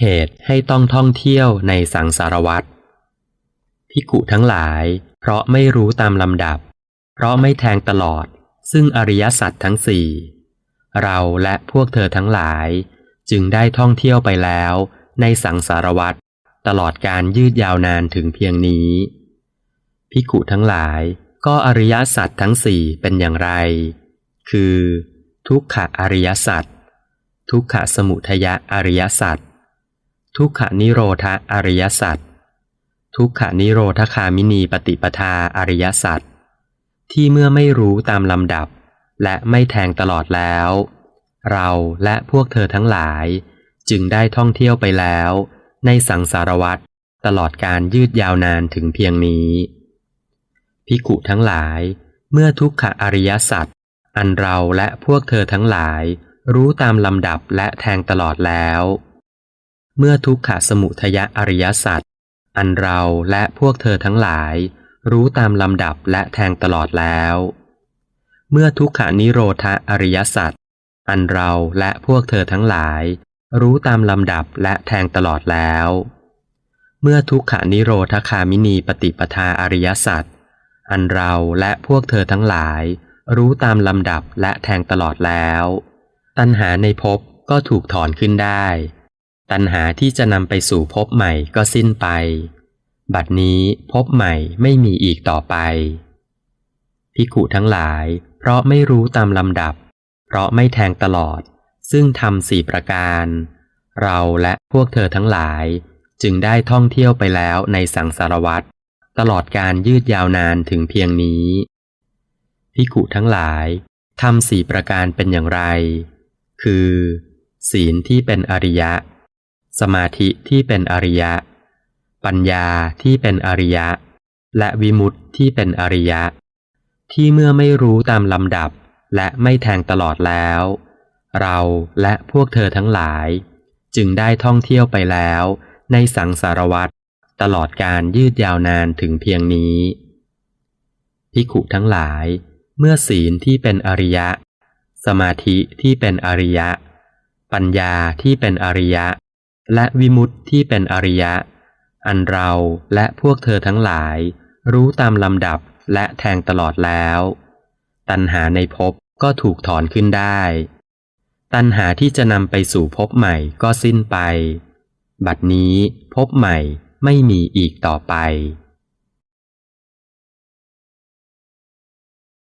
เหตุให้ต้องท่องเที่ยวในสังสารวัตรพิกุทั้งหลาย เพราะไม่รู้ตามลำดับ เพราะไม่แทงตลอด ซึ่งอริยสัจทั้งสี่ เราและพวกเธอทั้งหลาย จึงได้ท่องเที่ยวไปแล้ว ในสังสารวัตรตลอดการยืดยาวนานถึงเพียงนี้พิกุทั้งหลาย ก็อริยสัจทั้งสี่เป็นอย่างไร คือ ทุกขะอริยสัจทุกขะสมุทยะอริยสัจ ทุกขะนิโรธะอริยสัจทุกขะนิโรธคามินีปฏิปทาอริยสัจที่เมื่อไม่รู้ตามลำดับ และไม่แทงตลอดแล้ว เราและพวกเธอทั้งหลาย จึงได้ท่องเที่ยวไปแล้ว ในสังสารวัตรตลอดการยืดยาวนานถึงเพียงนี้พิกุทั้งหลาย เมื่อทุกขอริยสัจอันเราและพวกเธอทั้งหลาย รู้ตามลำดับและแทงตลอดแล้ว เมื่อทุกขะสมุทยะอริยสัจอันเราและพวกเธอทั้งหลาย รู้ตามลำดับและแทงตลอดแล้ว เมื่อทุกขานิโรธอริยสัจอันเราและพวกเธอทั้งหลาย รู้ตามลำดับและแทงตลอดแล้ว เมื่อทุกขานิโรธคามินีปฏิปทาอริยสัจอันเราและพวกเธอทั้งหลาย รู้ตามลำดับและแทงตลอดแล้ว ตัณหาในภพก็ถูกถอนขึ้นได้ ตัณหาที่จะนำไปสู่ภพใหม่ก็สิ้นไป บัดนี้ภพใหม่ไม่มีอีกต่อไป พิกุทั้งหลาย เพราะไม่รู้ตามลำดับ เพราะไม่แทงตลอด ซึ่งทำสี่ประการ เราและพวกเธอทั้งหลาย จึงได้ท่องเที่ยวไปแล้วในสังสารวัตรตลอดการยืดยาวนานถึงเพียงนี้พิกุทั้งหลายทำสี่ประการเป็นอย่างไร คือ ศีลที่เป็นอริยะ สมาธิที่เป็นอริยะ ปัญญาที่เป็นอริยะ และวิมุตติที่เป็นอริยะ ที่เมื่อไม่รู้ตามลำดับและไม่แทงตลอดแล้ว เราและพวกเธอทั้งหลาย จึงได้ท่องเที่ยวไปแล้ว ในสังสารวัตรตลอดการยืดยาวนานถึงเพียงนี้พิขุทั้งหลาย เมื่อศีลที่เป็นอริยะ สมาธิที่เป็นอริยะ ปัญญาที่เป็นอริยะ และวิมุตติที่เป็นอริยะ อันเราและพวกเธอทั้งหลาย รู้ตามลำดับและแทงตลอดแล้ว ตัณหาในภพก็ถูกถอนขึ้นได้ ตัณหาที่จะนำไปสู่ภพใหม่ก็สิ้นไป บัดนี้ภพใหม่ไม่มีอีกต่อไป